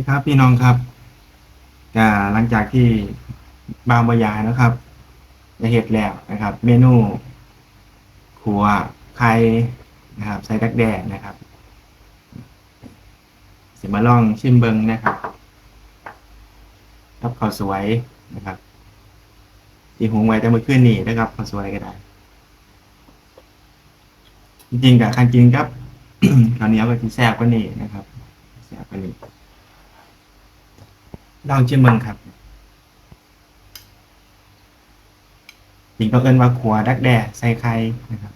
ดีครับพี่น้องครับก็หลังจากที่บางบายายนะครับได้เห็ดแล้วนะครับ เมนูขัวไข่นะครับใส่ดักแด้นะครับสิมาลองชิมเบิงนะครับรับข้าวสวยนะครับที่หุงไว้แต่เมื่อคืนนี้นะครับข้าวสวยก็ได้จริงๆกับคันกินครับข้าวเหนียวก็ที่แซ่บกว่านี้นะครับแซ่บกว่านี้ ลองชิมเบิงครับจริงก็เอิ้นว่าขัวดักแด้ใส่ไข่นะครับ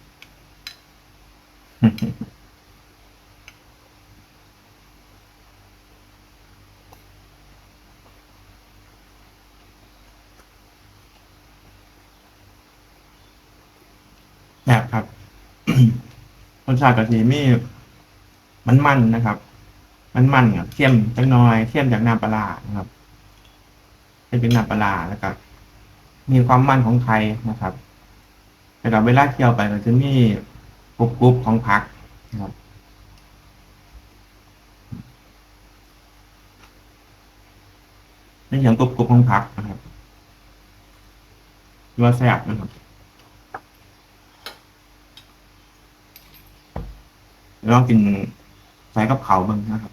แบบครับรสชาติกะทิมีมันมันๆนะครับ มันมันๆครับเค็มจักหน่อยเค็มจากน้ำปลาร้านะครับ เค็มจากน้ำปลาร้าแล้วก็มีความมันของไข่นะครับแล้วก็เวลาเคี่ยวไปก็จะมีกรุบกรุบของผักนะครับนี่อย่างกรุบกรุบของผักนะครับว่าแซ่บนะครับลองกินใส่กับเขาบ้างนะครับ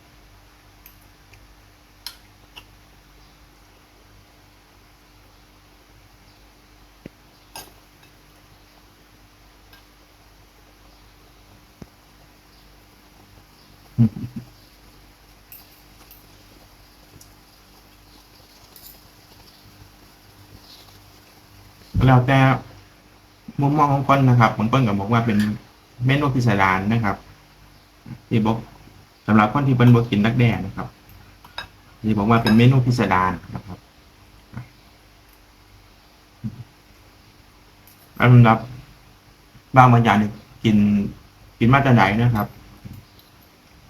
แล้วแต่มุมมองของคนนะครับบางคนก็บอกว่าเป็นเมนูพิสดารนะครับที่บอกสำหรับคนที่เป็นบกินดักแด้นะครับที่บอกว่าเป็นเมนูพิสดารนะครับอันดับบางบางอย่างนี่กินกินมาต่ไหนนะครับ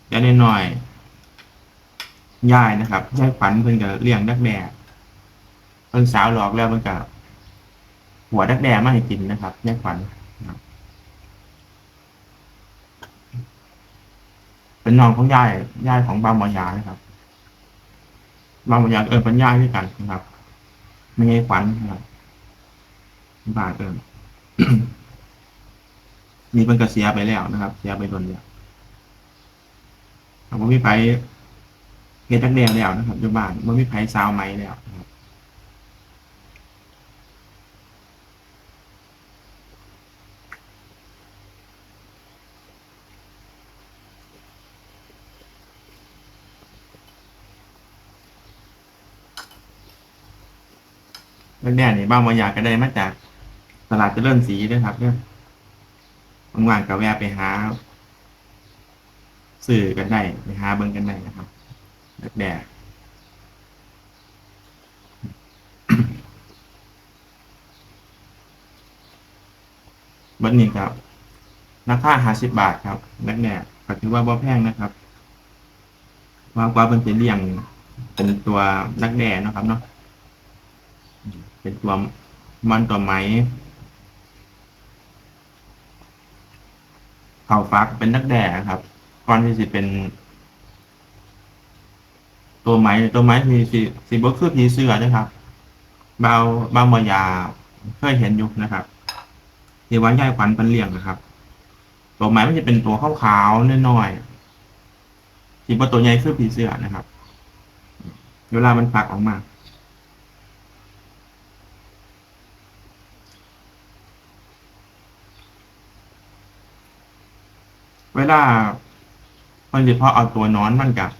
แต่น้อยย่ายนะครับย่ายขวัญเพิ่นก็เลี้ยงดักแด้เพิ่นสาวหลอกแล้วเพิ่นก็ หัวดักแด้มาให้กินนะครับย่ขวัญนเป็นน้องของยายยายของบางบางยานะครับบางบางยาเออเป็นยายด้วยกันนะครับไม่ใช่ฝันนะครับบาทเอิญมีเป็นกระเสียไปแล้วนะครับ เสียไปโดนแล้วผมไม่ไปเกตักแดงแล้วนะครับอยู่บ้านไม่มีไผซาวไม้แล้วนะครับ แรกๆนี่บ้านมายาก็ได้มาจากตลาดเจริญศรีด้วยครับเนี่ยว่างๆก็แวะไปหาสื่อกันได้ไปหาเบิ่งกันได้นะครับแรกๆเบัดนี้ครับราคาห้าสิบบาทครับแรกๆก็ถือว่าบ่แพงนะครับว่ากว่าเป็นเป็นเลี้ยงเป็นตัวนักแด่นะครับเนาะ เป็นตัวมันตัวไหมเข่าฟักเป็นนักแด่ครับก่อนที่จะเป็น ตัวไหมตัวไหมมีสีสีบกคือผีเสื้อนะครับเบาเบามายาเคยเห็นอยู่นะครับที่ว่าย่ายขวัญเป็นเลี้ยงนะครับ ตัวไหมมันจะเป็นตัวขาวๆน้อยๆสีบตัวใหญ่คือผีเสื้อนะครับ เวลามันฟักออกมา เวลามันจะพอเอาตัวนอนมันกับ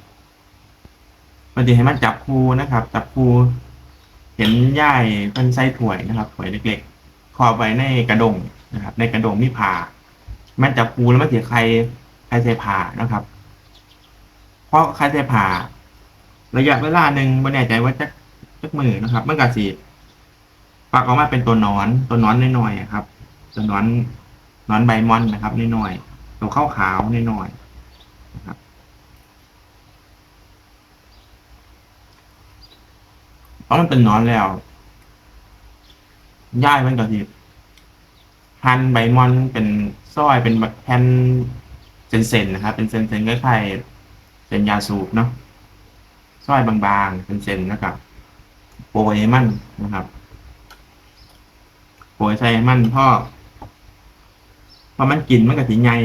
มันจะให้มันจับคูนะครับ จับคูเห็นย่ายเป็นไส้ถ้วยนะครับถ้วยเล็กๆครอบไว้ในกระดงนะครับ ในกระดงมีผ่ามันจับคูแล้วมันจะใครใครใส่ผ่านะครับ เพราะใครใส่ผ่าระยะเวลาหนึ่งไม่แน่ใจว่าจะจักมือนะครับ มันก็สีปากออกมาเป็นตัวนอนตัวนอนน้อยๆอะครับ ตัวนอนนอนใบมอนนะครับน้อยๆ ตัวข้าวขาวๆน้อยๆนะครับ เพราะมันเป็นนอนแล้วย่ายมันก็สิหั่นใบมอนเป็นซ้อยเป็นแผ่นเซนๆนะครับ เป็นเซนๆคล้ายๆเป็นยาสูบเนาะซอยบางๆ เป็นเส้นนะครับโปรยให้มันนะครับโปรยใส่มันพ่อ อมันกินมันก็สิใหญ่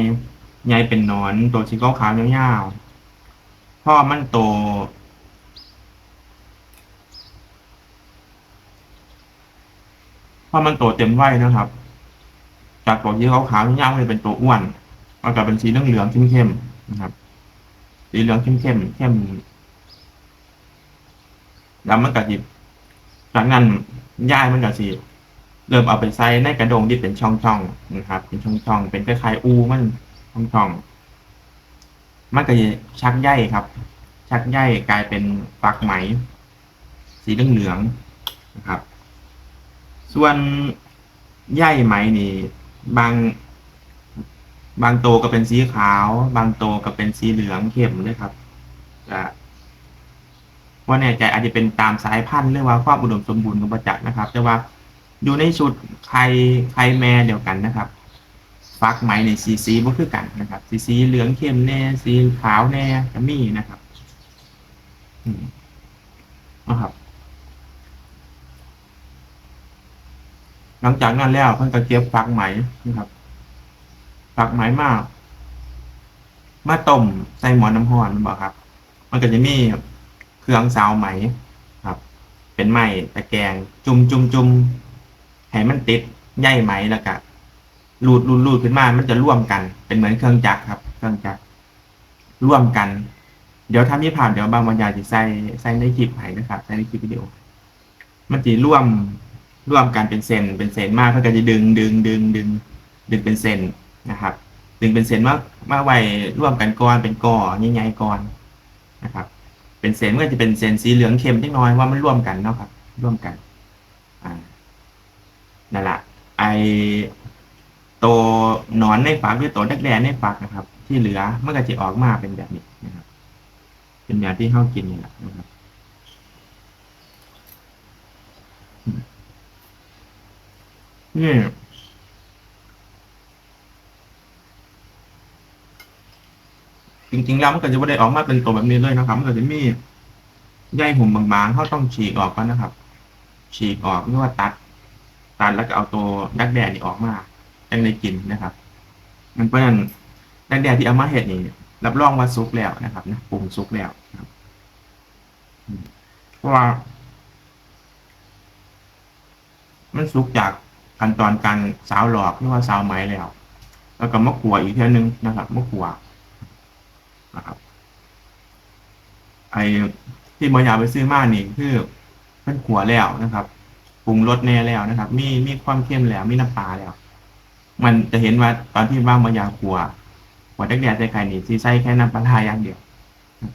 ใหญ่เป็นนอนตัวสีขาวๆยาวๆพ่อมันโตพอมันโตเต็มวัยนะครับ จากตัวที่ขาวๆยาวๆเลยเป็นตัวอ้วนมันก็เป็นสีเหลืองๆเข้มๆนะครับ สีเหลืองเข้มๆเข้มแล้วมันก็จิจากนั้นย่ายมันก็สิ เริ่มเอาไปใส่ในกระดงที่เป็นช่องๆนะครับ เป็นช่องๆเป็นคล้ายๆอูมันช่องๆมันก็จะชักใยครับ ชักใยกลายเป็นฝักไหม สีเหลืองๆนะครับ ส่วนใยไหมนี่ บาง บางโตก็เป็นสีขาว บางโตก็เป็นสีเหลืองเข้มเลยครับจะว่าแน่ใจอาจจะเป็นตามสายพันธุ์หรือว่าความอุดมสมบูรณ์ของประจักษ์นะครับ แต่ว่า อยู่ในชุดไข่ไข่แม่เดียวกันนะครับ ฟักไหมในสีสีก็คือกันนะครับ สีสีเหลืองเข้มแน่ สีขาวแน่ก็มีนะครับอืมนะครับ หลังจากนั้นแล้วเพิ่นก็เก็บฟักไหมนะครับฟักไหมมากมาต้มใส่หมอน้ำร้อนมันบอกครับ มันก็จะมีเครื่องซาวไหมครับ เป็นไหมตะแกงจุ่มจุ่มจุ่ม ให้มันติดใยไหมแล้วก็รูดรูดรูดขึ้นมา มันจะร่วมกัน เป็นเหมือนเครื่องจักรครับ เครื่องจักรร่วมกัน เดี๋ยวถ้ามีผ่านเดี๋ยวบางบรรยายจะใส่ใส่ในคลิปให้นะครับ ใส่ในคลิปวิดีโอ มันจะร่วมร่วมกันเป็นเซนเป็นเซนมากเพื่อจะดึงดึงดึงดึงดึงเป็นเซนนะครับ ดึงเป็นเซนมากมาไว้ร่วมกันก่อนเป็นก่อใหญ่ๆก่อนนะครับ เป็นเซนมันก็จะเป็นเซนสีเหลืองเข้มนิดน้อยว่ามันร่วมกันเนาะครับ ร่วมกัน นั่นแหละไอโตวหนอนในฝักหรือโตวแดกๆในฝักนะครับ ที่เหลือมันก็จะออกมาเป็นแบบนี้นะครับ เป็นแบบที่เข้ากินนี่แหละนะครับนี่จริงๆแล้วมันก็จะไม่ได้ออกมาเป็นตัวแบบนี้เลยนะครับ มันก็จะมีใยหุ่มบางๆเขาต้องฉีกออกก่อนนะครับ ฉีกออกหรือว่าตัด ตัดแล้วก็เอาตัวดักแดดนี่ออกมาจังได้กินนะครับ มันเพราะนั้นดักแดดที่เอามาเห็ดนี่รับรองว่าซุกแล้วนะครับนะปรุงซุกแล้วครับเพราะว่า มันสุกจากขั้นตอนการสาวหลอกหรือว่าสาวไหมแล้ว แล้วก็มะขวอีกเท่านึงนะครับมะขวนะครับไอ้ที่มายาไปซื้อมานี่คือเป็นขัวแล้วนะครับ ปรุงรสแน่แล้วนะครับ มีมีความเข้มแล้วมีน้ำปลาแล้ว มันจะเห็นว่าตอนที่ว่างมายาขัวขัวแดกๆใส่ไข่นี่ที่ใส่แค่น้ำปลาทาอย่างเดียว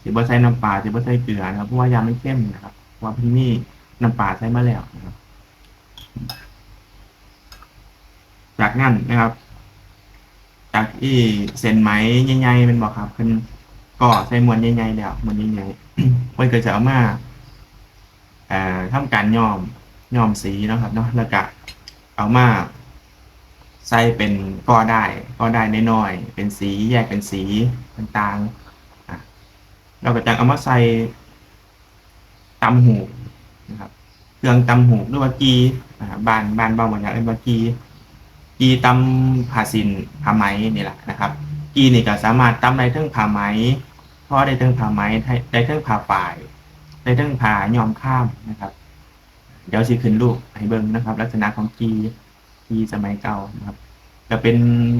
จะไม่ใส่น้ำปลาจะไม่ใส่เกลือนะครับเพราะว่ายาไมันเข้มนะครับว่าพี่นี่น้ำปลาใส่มาแล้วนะครับ จากนั้นนะครับ จากที่เส้นไหมใหญ่ๆเป็นบอกครับขึ้นก็ใส่มวนใหญ่ๆแล้วมวนใหญ่ๆมันก็จะเอามาเอ่อทำการย้อม ย้อมสีนะครับเนาะแล้วก็เอามาใส่เป็นก็ได้ก็ได้น้อยๆเป็นสีแยกเป็นสีต่างๆอะเราก็จะเอามาใส่ตำหูนะครับเครื่องตำหูหรือว่ากีอ่าบานบานเบาเหมือนกันเรียกว่ากีกีตำผ้าสินผ้าไหมนี่แหละนะครับกีนี่ก็สามารถตำได้ทั้งผ้าไหมเพราะได้ทั้งผ้าไหมได้ทั้งผ้าฝ่ายได้ทั้งผ้าย้อมข้ามนะครับ เดี๋ยวสิขึ้นรูปให้เบิ่งนะครับ ลักษณะของกีกีสมัยเก่านะครับจะเป็น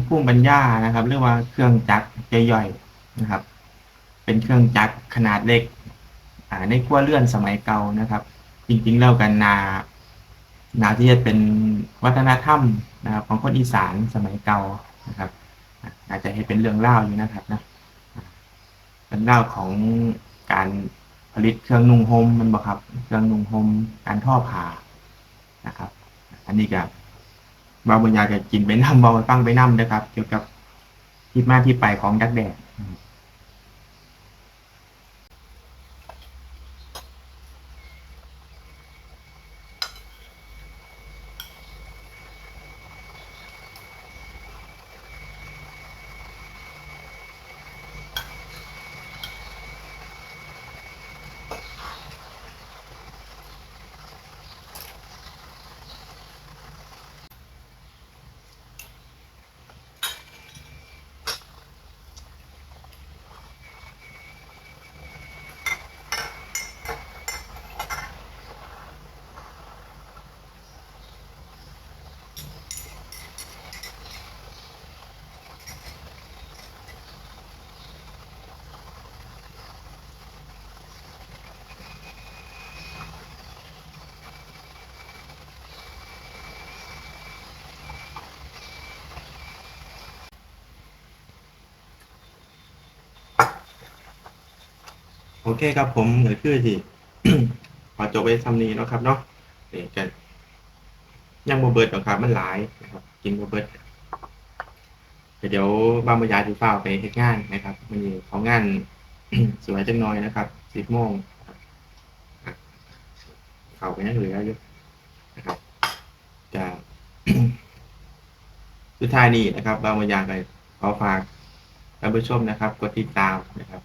ผู้บรรยานะครับเรียกว่าเครื่องจักรย่อยๆนะครับ เป็นเครื่องจักรขนาดเล็กอ่าในขั้วเลื่อนสมัยเก่านะครับ จริงๆแล้วกันนานาที่จะเป็นวัฒนธรรมนะครับของคนอีสานสมัยเก่านะครับ อาจจะให้เป็นเรื่องเล่าอยู่นะครับนะอะเป็นเล่าของการ ผลิตเครื่องนุ่งห่มมันบอกครับ เครื่องนุ่งห่มการทอผ้านะครับ อันนี้ก็บาบรรยาจะกินไปน้ำบาฟังไปน้ำนะครับ เกี่ยวกับที่มาที่ไปของดักแดด โอเคครับผมเหลือคือที่ขอจบไปทำนี้นะครับเนาะเดี๋ยวกันยังโมเบิร์ดหรอกครับมันหลายนะครับ กินโมเบิร์ดเดี๋ยวบ้างบรยายที่เฝ้าไปเฮ็ดงานนะครับ มันมีของงานสวยจังน้อยนะครับสิบโมงครับอะเขาไปยังเหลืออยู่นะครับจะสุดท้ายนี้นะครับบ้างบรยายไปขอฝากท่านผู้ชมนะครับ กดติดตามนะครับ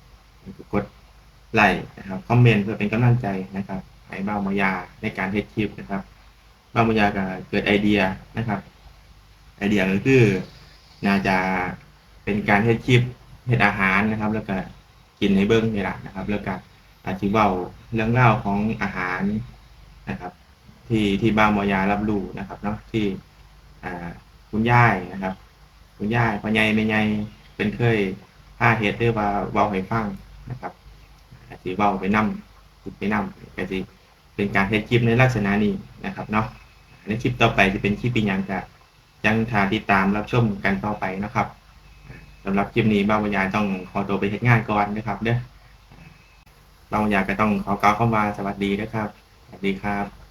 กด ไลค์นะครับคอมเมนต์เพื่อเป็นกำลังใจนะครับให้บ้ามายาในการเฮ็ดคลิปนะครับบ้ามายาก็เกิดไอเดียนะครับ ไอเดียก็คือน่าจะเป็นการเฮ็ดคลิปเฮ็ดอาหารนะครับ แล้วก็กินในเบิ้งนี่แหละนะครับ แล้วก็อาจจะเว้าเรื่องเล่าของอาหารนะครับ ที่ที่บ้ามายารับรู้นะครับเนาะที่อ่าคุณย่ายนะครับ คุณย่ายพ่อใหญ่แม่ใหญ่เป็นเคยพาเฮ็ดหรือว่าเว้าให้ฟังนะครับ สีเบ้าไปนั่มไปนำก็สิเป็นการเฮ็ดคลิปในลักษณะนี้นะครับเนาะในคลิปต่อไปจะเป็นคลิปปีนยังจะยังทาติดตามรับชมกันต่อไปนะครับสำหรับคลิปนี้บ้าวายาต้องขอตัวไปเฮ็ดงานก่อนนะครับเด้อบ้าวัญญาก็ต้องขอกล่าวคำว่าสวัสดีนะครับ สวัสดีครับ